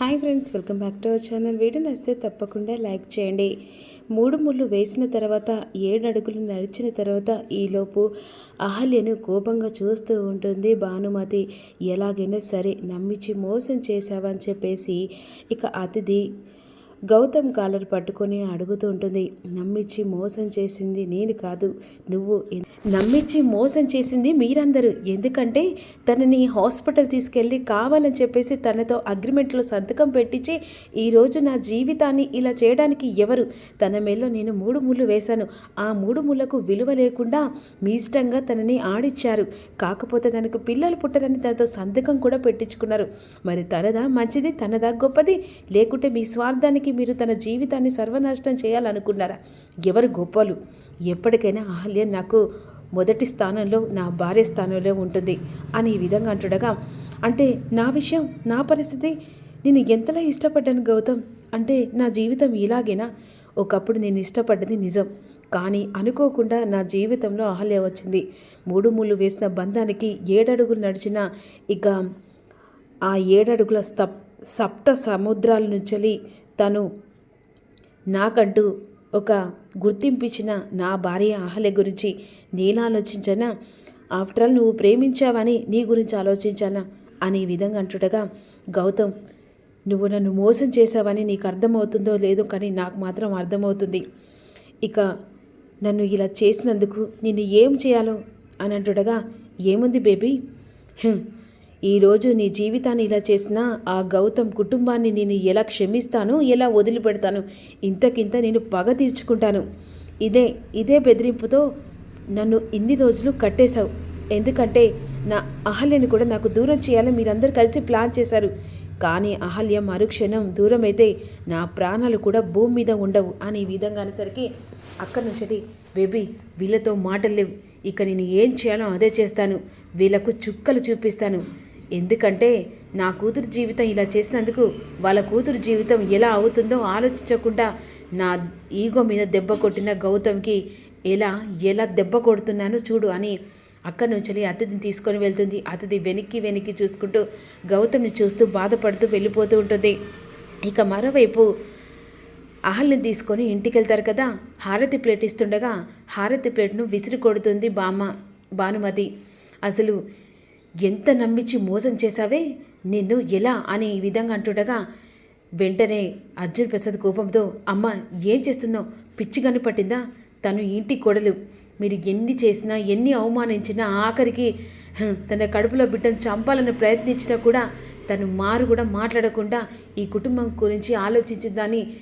Hi friends welcome back to our channel. Video నచ్చితే తప్పకుండా like చేయండి. మూడు ముళ్ళు వేసిన తర్వాత ఏడు అడుగులు నడిచిన తర్వాత ఈలోపు అహల్యను కోపంగా చూస్తూ ఉంటుంది భానుమతి. ఎలాగైనా సరే నమ్మించి మోసం చేశావని చెప్పేసి ఇక అతిథి గౌతమ్ కాలర్ పట్టుకొని అడుగుతూ ఉంటుంది నమ్మించి మోసం చేసింది నేను కాదు నువ్వు నమ్మిచ్చి నమ్మించి మోసం చేసింది మీరందరూ ఎందుకంటే తనని హాస్పిటల్ తీసుకెళ్ళి కావాలని చెప్పేసి తనతో అగ్రిమెంట్లో సంతకం పెట్టించి ఈరోజు నా జీవితాన్ని ఇలా చేయడానికి ఎవరు? తన మేలో నేను మూడు ముళ్ళు వేశాను. ఆ మూడు ముళ్ళకు విలువ లేకుండా మీ ఇష్టంగా తనని ఆడిచ్చారు. కాకపోతే తనకు పిల్లలు పుట్టరని తనతో సంతకం కూడా పెట్టించుకున్నారు. మరి తనదా మంచిది తనదా గొప్పది? లేకుంటే మీ స్వార్థానికి మీరు తన జీవితాన్ని సర్వనాశనం చేయాలనుకున్నారా? ఎవరు గొప్పలు? ఎప్పటికైనా అహల్య నాకు మొదటి స్థానంలో నా భార్య స్థానంలో ఉంటుంది అని ఈ విధంగా అంటుండగా అంటే నా విషయం నా పరిస్థితి నేను ఎంతలా ఇష్టపడ్డాను గౌతమ్? అంటే నా జీవితం ఇలాగేనా? ఒకప్పుడు నేను ఇష్టపడ్డది నిజం. కానీ అనుకోకుండా నా జీవితంలో అహల్య వచ్చింది. మూడు ముళ్ళు వేసిన బంధానికి ఏడడుగులు నడిచిన ఇక ఆ ఏడడుగుల స్తప్ సప్త సముద్రాల నుంచి తను నాకంటూ ఒక గుర్తింపిచ్చిన నా భార్య ఆహల గురించి నేను ఆలోచించానా ఆఫ్టర్ ఆల్ నువ్వు ప్రేమించావని నీ గురించి ఆలోచించానా? అనే విధంగా అంటుండగా గౌతమ్ నువ్వు నన్ను మోసం చేశావని నీకు అర్థమవుతుందో లేదో కానీ నాకు మాత్రం అర్థమవుతుంది. ఇక నన్ను ఇలా చేసినందుకు నిన్ను ఏం చేయాలో? అని అంటుండగా ఏముంది బేబీ? ఈరోజు నీ జీవితాన్ని ఇలా చేసినా ఆ గౌతమ్ కుటుంబాన్ని నేను ఎలా క్షమిస్తాను ఎలా వదిలిపెడతాను ఇంతకింత నేను పగ తీర్చుకుంటాను. ఇదే ఇదే బెదిరింపుతో నన్ను ఇన్ని రోజులు కట్టేశావు. ఎందుకంటే నా అహల్యని కూడా నాకు దూరం చేయాలని మీరందరూ కలిసి ప్లాన్ చేశారు. కానీ అహల్య మరుక్షణం దూరమైతే నా ప్రాణాలు కూడా భూమి మీద ఉండవు అని ఈ విధంగా అనేసరికి అక్కడి నుంచి బేబీ వీళ్ళతో మాటలు లేవు. ఇక నేను ఏం చేయాలో అదే చేస్తాను. వీళ్ళకు చుక్కలు చూపిస్తాను. ఎందుకంటే నా కూతురు జీవితం ఇలా చేసినందుకు వాళ్ళ కూతురు జీవితం ఎలా అవుతుందో ఆలోచించకుండా నా ఈగో మీద దెబ్బ కొట్టిన గౌతమ్కి ఎలా ఎలా దెబ్బ కొడుతున్నానో చూడు అని అక్కడి నుంచి అతిథిని తీసుకొని వెళ్తుంది. అతిథి వెనక్కి వెనక్కి చూసుకుంటూ గౌతమ్ని చూస్తూ బాధపడుతూ వెళ్ళిపోతూ ఉంటుంది. ఇక మరోవైపు అహల్ని తీసుకొని ఇంటికి వెళ్తారు కదా హారతి ప్లేట్ ఇస్తుండగా హారతి ప్లేట్ను విసిరి కొడుతుంది బామ్మ భానుమతి. అసలు ఎంత నమ్మించి మోసం చేశావే? నిన్ను ఎలా? అని ఈ విధంగా అంటుండగా వెంటనే అర్జున్ ప్రసాద్ కోపంతో అమ్మ ఏం చేస్తున్నావు? పిచ్చి పట్టిందా? తను ఇంటి కొడలు. మీరు ఎన్ని చేసినా ఎన్ని అవమానించినా ఆఖరికి తన కడుపులో బిడ్డను చంపాలని ప్రయత్నించినా కూడా తను మారు కూడా మాట్లాడకుండా ఈ కుటుంబం గురించి ఆలోచించిందని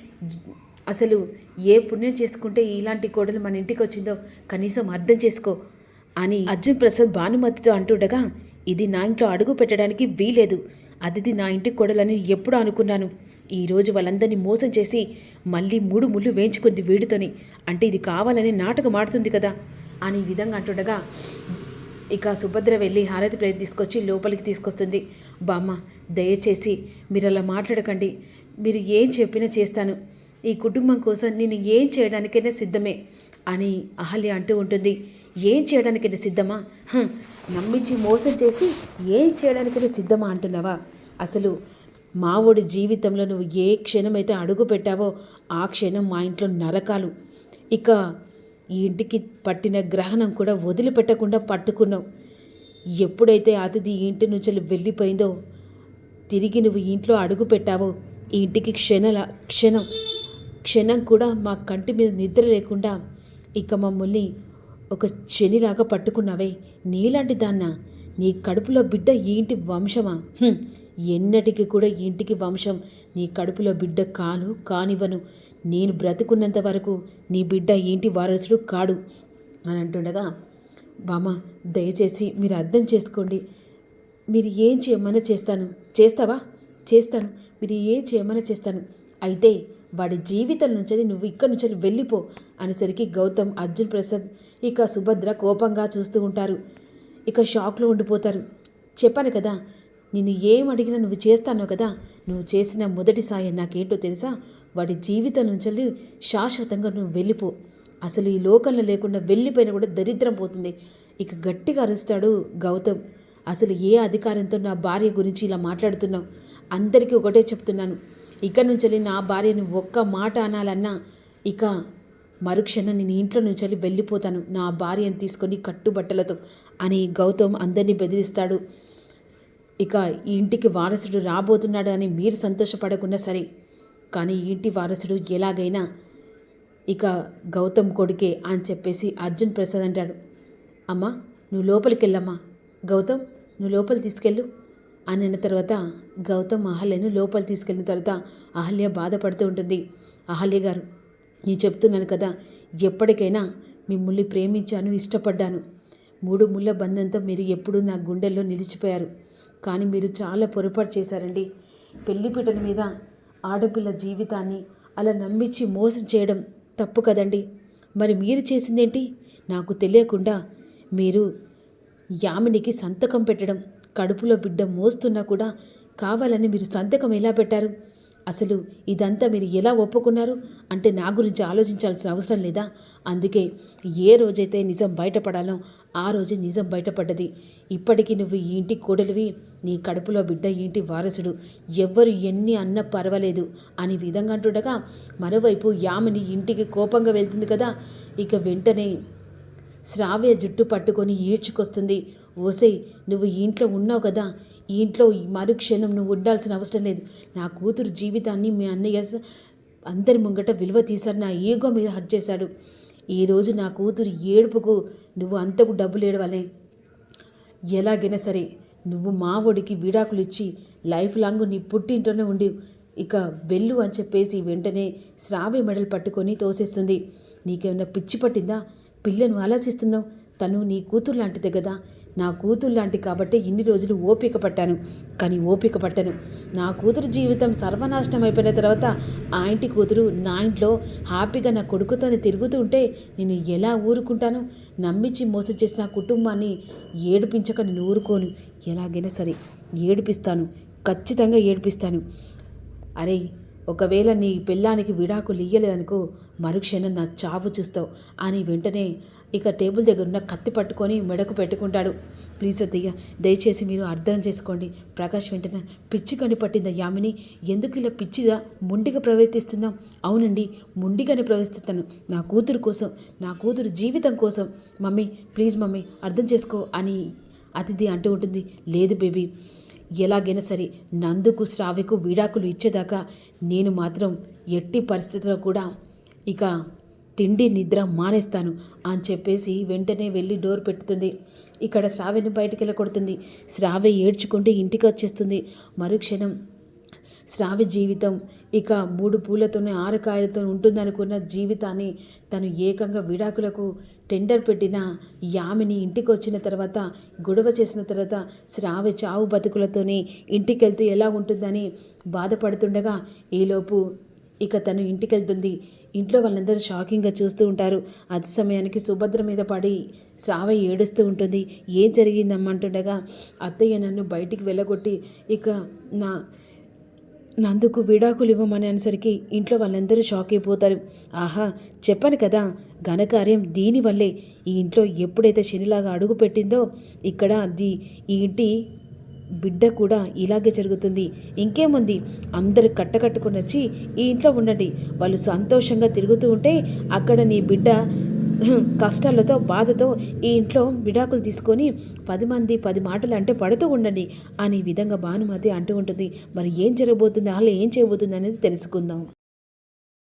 అసలు ఏ పుణ్యం చేసుకుంటే ఇలాంటి కోడలు మన ఇంటికి వచ్చిందో కనీసం అర్థం చేసుకో అని అర్జున్ ప్రసాద్ భానుమతితో అంటుండగా ఇది నా ఇంట్లో అడుగు పెట్టడానికి వీలేదు అదిది నా ఇంటి కొడలని ఎప్పుడూ అనుకున్నాను. ఈరోజు వాళ్ళందరినీ మోసం చేసి మళ్ళీ మూడు ముళ్ళు వేయించుకుంది వీడితోని. అంటే ఇది కావాలని నాటకం ఆడుతుంది కదా అని విధంగా అంటుండగా ఇక సుభద్ర వెళ్ళి హారతి ప్లేట్ తీసుకొచ్చి లోపలికి తీసుకొస్తుంది. బామ్మ దయచేసి మీరు అలా మాట్లాడకండి. మీరు ఏం చెప్పినా చేస్తాను. ఈ కుటుంబం కోసం నేను ఏం చేయడానికైనా సిద్ధమే అని అహల్య అంటూ ఉంటుంది. ఏం చేయడానికైనా సిద్ధమా? నమ్మించి మోసం చేసి ఏం చేయడానికైనా సిద్ధమా అంటున్నావా? అసలు మావోడి జీవితంలో నువ్వు ఏ క్షణమైతే అడుగు పెట్టావో ఆ క్షణం మా ఇంట్లో నరకాలు. ఇక ఈ ఇంటికి పట్టిన గ్రహణం కూడా వదిలిపెట్టకుండా పట్టుకున్నావు. ఎప్పుడైతే అతిథి ఇంటి నుంచి వెళ్ళిపోయిందో తిరిగి నువ్వు ఇంట్లో అడుగు పెట్టావో ఈ ఇంటికి క్షణల క్షణం క్షణం కూడా మా కంటి మీద నిద్ర లేకుండా ఇక మమ్మల్ని ఒక శనిలాగా పట్టుకున్నావే. నీలాంటి దాన్న? నీ కడుపులో బిడ్డ ఏంటి వంశమా? ఎన్నటికి కూడా ఇంటికి వంశం. నీ కడుపులో బిడ్డ కాను కానివ్వను. నేను బ్రతుకున్నంత వరకు నీ బిడ్డ ఏంటి ఇంటి వారసుడు కాడు. అని అంటుండగా బామ్మ దయచేసి మీరు అర్థం చేసుకోండి. మీరు ఏం చేయమన్నా చేస్తాను. చేస్తావా? చేస్తాను. మీరు ఏం చేయమన్నా చేస్తాను. అయితే వాడి జీవితం నుంచి నువ్వు ఇక్కడి నుంచి వెళ్ళిపో అనేసరికి గౌతమ్ అర్జున్ ప్రసాద్ ఇక సుభద్ర కోపంగా చూస్తూ ఉంటారు. ఇక షాక్లో ఉండిపోతారు. చెప్పాను కదా నిన్ను ఏం అడిగినా నువ్వు చేస్తాను కదా నువ్వు చేసిన మొదటి సాయం నాకేంటో తెలుసా? వాడి జీవితం నుంచి శాశ్వతంగా నువ్వు వెళ్ళిపో. అసలు ఈ లోకంలో లేకుండా వెళ్ళిపోయినా కూడా దరిద్రం పోతుంది. ఇక గట్టిగా అరుస్తాడు గౌతమ్. అసలు ఏ అధికారంతో నా భార్య గురించి ఇలా మాట్లాడుతున్నావు? అందరికీ ఒకటే చెప్తున్నాను. ఇక నుంచి వెళ్ళి నా భార్యని ఒక్క మాట అనాలన్నా ఇక మరుక్షణం నేను ఇంట్లో నుంచి వెళ్ళి వెళ్ళిపోతాను. నా భార్యను తీసుకొని కట్టుబట్టలతో అని గౌతమ్ అందరినీ బెదిరిస్తాడు. ఇక ఈ ఇంటికి వారసుడు రాబోతున్నాడు అని మీరు సంతోషపడకుండా సరే కానీ ఇంటి వారసుడు ఎలాగైనా ఇక గౌతమ్ కొడుకే అని చెప్పేసి అర్జున్ ప్రసాద్ అంటాడు. అమ్మా నువ్వు లోపలికి వెళ్ళమ్మా. గౌతమ్ నువ్వు లోపలి తీసుకెళ్ళు. అని అన్న తర్వాత గౌతమ్ అహల్యను లోపల తీసుకెళ్ళిన తర్వాత అహల్య బాధపడుతూ ఉంటుంది. అహల్య గారు నేను చెప్తున్నాను కదా ఎప్పటికైనా మిమ్మల్ని ప్రేమించాను ఇష్టపడ్డాను. మూడు ముళ్ళ బంధంతో మీరు ఎప్పుడూ నా గుండెల్లో నిలిచిపోయారు. కానీ మీరు చాలా పొరపాటు చేశారండి. పెళ్ళిపీటల మీద ఆడపిల్ల జీవితాన్ని అలా నమ్మించి మోసం చేయడం తప్పు కదండి. మరి మీరు చేసిందేంటి? నాకు తెలియకుండా మీరు యామినికి సంతకం పెట్టడం కడుపులో బిడ్డ మోస్తున్నా కూడా కావాలని మీరు సంతకం ఎలా పెట్టారు? అసలు ఇదంతా మీరు ఎలా ఒప్పుకున్నారు? అంటే నా గురించి ఆలోచించాల్సిన అవసరం లేదా? అందుకే ఏ రోజైతే నిజం బయటపడాలో ఆ రోజు నిజం బయటపడ్డది. ఇప్పటికీ నువ్వు ఈ ఇంటి కోడలివి నీ కడుపులో బిడ్డ ఇంటి వారసుడు. ఎవ్వరు ఎన్ని అన్న పర్వాలేదు అని విధంగా అంటుండగా మరోవైపు యామిని ఇంటికి కోపంగా వెళ్తుంది కదా? ఇక వెంటనే శ్రావ్య జుట్టు పట్టుకొని ఈడ్చుకొస్తుంది. ఓసై నువ్వు ఈ ఇంట్లో ఉన్నావు కదా. ఈ ఇంట్లో ఈ మరుక్షణం నువ్వు ఉండాల్సిన అవసరం లేదు. నా కూతురు జీవితాన్ని మీ అన్నయ్య అందరి ముంగట విలువ తీశాడు నా ఏగో మీద హట్ చేశాడు. ఈరోజు నా కూతురు ఏడుపుకు నువ్వు అంతకు డబ్బులు ఏడవలే. ఎలాగైనా సరే నువ్వు మా ఒడికి విడాకులు ఇచ్చి లైఫ్ లాంగ్ నీ పుట్టింట్లోనే ఉండి. ఇక వెళ్ళు అని చెప్పేసి వెంటనే శ్రావ్య మెడలు పట్టుకొని తోసేస్తుంది. నీకేమైనా పిచ్చి పట్టిందా? పిల్లను ఆలోచిస్తున్నావు తను నీ కూతురు లాంటిదే కదా. నా కూతురు లాంటి కాబట్టి ఇన్ని రోజులు ఓపిక పట్టాను. కానీ ఓపిక పట్టను. నా కూతురు జీవితం సర్వనాశనం అయిపోయిన తర్వాత ఆ ఇంటి కూతురు నా ఇంట్లో హ్యాపీగా నా కొడుకుతో తిరుగుతూ ఉంటే నేను ఎలా ఊరుకుంటాను? నమ్మించి మోసం చేసిన నా కుటుంబాన్ని ఏడిపించక నేను ఊరుకోను. ఎలాగైనా సరే ఏడిపిస్తాను. ఖచ్చితంగా ఏడిపిస్తాను. అరే ఒకవేళ నీ పిల్లానికి విడాకులు ఇయ్యలేదనుకో మరుక్షణం నా చావు చూస్తావు అని వెంటనే ఇక టేబుల్ దగ్గర ఉన్న కత్తి పట్టుకొని మెడకు పెట్టుకుంటాడు. ప్లీజ్ అత్తయ్య దయచేసి మీరు అర్థం చేసుకోండి. ప్రకాష్ వెంటనే పిచ్చి కని పట్టిందా యామిని. ఎందుకు ఇలా పిచ్చిగా ముండిగా ప్రవర్తిస్తున్నాం అవునండి ముండిగానే ప్రవర్తిస్తాను. నా కూతురు కోసం నా కూతురు జీవితం కోసం. మమ్మీ ప్లీజ్ మమ్మీ అర్థం చేసుకో అని అతిథి అంటూ ఉంటుంది. లేదు బేబీ ఎలాగైనా సరే నందుకు శ్రావ్యకు విడాకులు ఇచ్చేదాకా నేను మాత్రం ఎట్టి పరిస్థితుల్లో కూడా ఇక తిండి నిద్ర మానేస్తాను అని చెప్పేసి వెంటనే వెళ్ళి డోర్ పెట్టుతుంది. ఇక్కడ శ్రావ్యని బయటికి వెళ్ళకొడుతుంది శ్రావ్య ఏడ్చుకుంటే ఇంటికి వచ్చేస్తుంది. మరుక్షణం శ్రావ్య జీవితం ఇక మూడు పూలతోనే ఆరకాయలతో ఉంటుందనుకున్న జీవితాన్ని తను ఏకంగా విడాకులకు టెండర్ పెట్టిన యామిని ఇంటికి వచ్చిన తర్వాత గొడవ చేసిన తర్వాత శ్రావ్య చావు బతుకులతోనే ఇంటికి వెళ్తే ఎలా ఉంటుందని బాధపడుతుండగా ఈలోపు ఇక తను ఇంటికి వెళ్తుంది ఇంట్లో వాళ్ళందరూ షాకింగ్గా చూస్తూ ఉంటారు. అతి సమయానికి సుభద్ర మీద పడి శ్రావ ఏడుస్తూ ఉంటుంది. ఏం జరిగిందమ్మంటుండగా అత్తయ్య నన్ను బయటికి వెళ్ళగొట్టి ఇక నా నందుకు విడాకులు ఇవ్వమని అనేసరికి ఇంట్లో వాళ్ళందరూ షాక్ అయిపోతారు. ఆహా చెప్పాను కదా ఘనకార్యం దీనివల్లే ఈ ఇంట్లో ఎప్పుడైతే శనిలాగా అడుగు పెట్టిందో ఇక్కడ ది ఈ ఇంటి బిడ్డ కూడా ఇలాగే జరుగుతుంది. ఇంకేముంది? అందరు కట్టకట్టుకుని వచ్చి ఈ ఇంట్లో ఉండండి. వాళ్ళు సంతోషంగా తిరుగుతూ ఉంటే అక్కడ నీ బిడ్డ కష్టాలతో బాధతో ఈ ఇంట్లో విడాకులు తీసుకొని పది మంది పది మాటలు అంటే పడుతూ ఉండండి అనే విధంగా భానుమతి అంటూ ఉంటుంది. మరి ఏం జరగబోతుంది? వాళ్ళు ఏం చేయబోతుంది అనేది తెలుసుకుందాం.